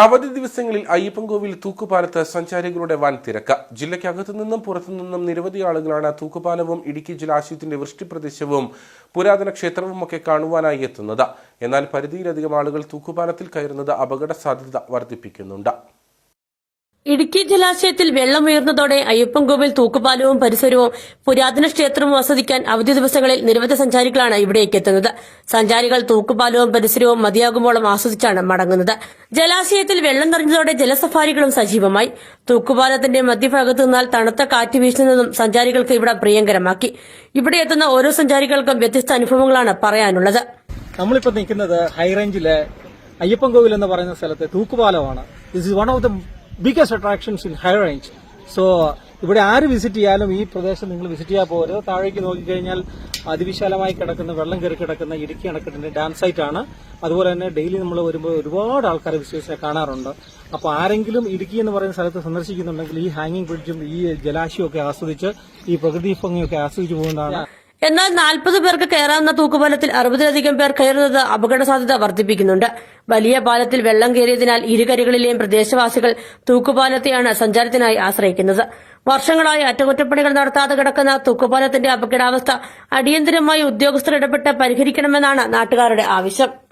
അവധി ദിവസങ്ങളിൽ അയ്യപ്പൻകോവിൽ തൂക്കുപാലത്ത് സഞ്ചാരികളുടെ വൻ തിരക്ക്. ജില്ലയ്ക്കകത്തു നിന്നും പുറത്തു നിന്നും നിരവധി ആളുകളാണ് തൂക്കുപാലവും ഇടുക്കി ജലാശയത്തിന്റെ വൃഷ്ടിപ്രദേശവും പുരാതന ക്ഷേത്രവും ഒക്കെ കാണുവാനായി എത്തുന്നത്. എന്നാൽ പരിധിയിലധികം ആളുകൾ തൂക്കുപാലത്തിൽ കയറുന്നത് അപകട സാധ്യത വർദ്ധിപ്പിക്കുന്നുണ്ട്. ഇടുക്കി ജലാശയത്തിൽ വെള്ളമുയർന്നതോടെ അയ്യപ്പൻകോവിൽ തൂക്കുപാലവും പരിസരവും പുരാതന ക്ഷേത്രവും ആസ്വദിക്കാൻ അവധി ദിവസങ്ങളിൽ നിരവധി സഞ്ചാരികളാണ് ഇവിടേക്ക് എത്തുന്നത്. സഞ്ചാരികൾ തൂക്കുപാലവും പരിസരവും മതിയാകുമ്പോളം ആസ്വദിച്ചാണ് മടങ്ങുന്നത്. ജലാശയത്തിൽ വെള്ളം നിറഞ്ഞതോടെ ജലസഫാരികളും സജീവമായി. തൂക്കുപാലത്തിന്റെ മധ്യഭാഗത്തു നിന്നാൽ തണുത്ത കാറ്റ് വീശുന്നതും സഞ്ചാരികൾക്ക് ഇവിടെ പ്രിയങ്കരമാക്കി. ഇവിടെ എത്തുന്ന ഓരോ സഞ്ചാരികൾക്കും വ്യത്യസ്ത അനുഭവങ്ങളാണ് പറയാനുള്ളത്. നമ്മളിപ്പോൾ നിൽക്കുന്നത് ഹൈറേഞ്ചിലെ അയ്യപ്പൻകോവിൽ എന്ന് പറയുന്ന സ്ഥലത്ത് തൂക്കുപാലമാണ്. This is one of the biggest attractions in high range so ഇവിടെ ആര് വിസിറ്റ് ചെയ്യാലും ഈ പ്രദേശം നിങ്ങൾ വിസിറ്റ് ചെയ്യാൻ പോകരുത് താഴേക്ക് നോക്കിക്കഴിഞ്ഞാൽ അതിവിശാലമായി കിടക്കുന്ന വെള്ളം കയറി കിടക്കുന്ന ഇടുക്കി അണക്കെട്ടിന്റെ ഡാം സൈറ്റ് ആണ്. അതുപോലെ തന്നെ ഡെയിലി നമ്മൾ വരുമ്പോൾ ഒരുപാട് ആൾക്കാരെ വിശ്വസിച്ച് കാണാറുണ്ട്. അപ്പോൾ ആരെങ്കിലും ഇടുക്കി എന്ന് പറയുന്ന സ്ഥലത്ത് സന്ദർശിക്കുന്നുണ്ടെങ്കിൽ ഈ ഹാങ്ങിങ് ബ്രിഡ്ജും ഈ ജലാശയമൊക്കെ ആസ്വദിച്ച് ഈ പ്രകൃതി ഭംഗിയൊക്കെ ആസ്വദിച്ചു പോകുന്നതാണ്. എന്നാൽ നാൽപ്പത് പേർക്ക് കയറാവുന്ന തൂക്കുപാലത്തിൽ അറുപതിലധികം പേർ കയറുന്നത് അപകട സാധ്യത വർദ്ധിപ്പിക്കുന്നുണ്ട്. വലിയ പാലത്തിൽ വെള്ളം കയറിയതിനാൽ ഇരുകരകളിലെയും പ്രദേശവാസികൾ തൂക്കുപാലത്തെയാണ് സഞ്ചാരത്തിനായി ആശ്രയിക്കുന്നത്. വർഷങ്ങളായി അറ്റകുറ്റപ്പണികൾ നടത്താതെ കിടക്കുന്ന തൂക്കുപാലത്തിന്റെ അപകടാവസ്ഥ അടിയന്തരമായി ഉദ്യോഗസ്ഥർ ഇടപെട്ട് പരിഹരിക്കണമെന്നാണ് നാട്ടുകാരുടെ ആവശ്യം.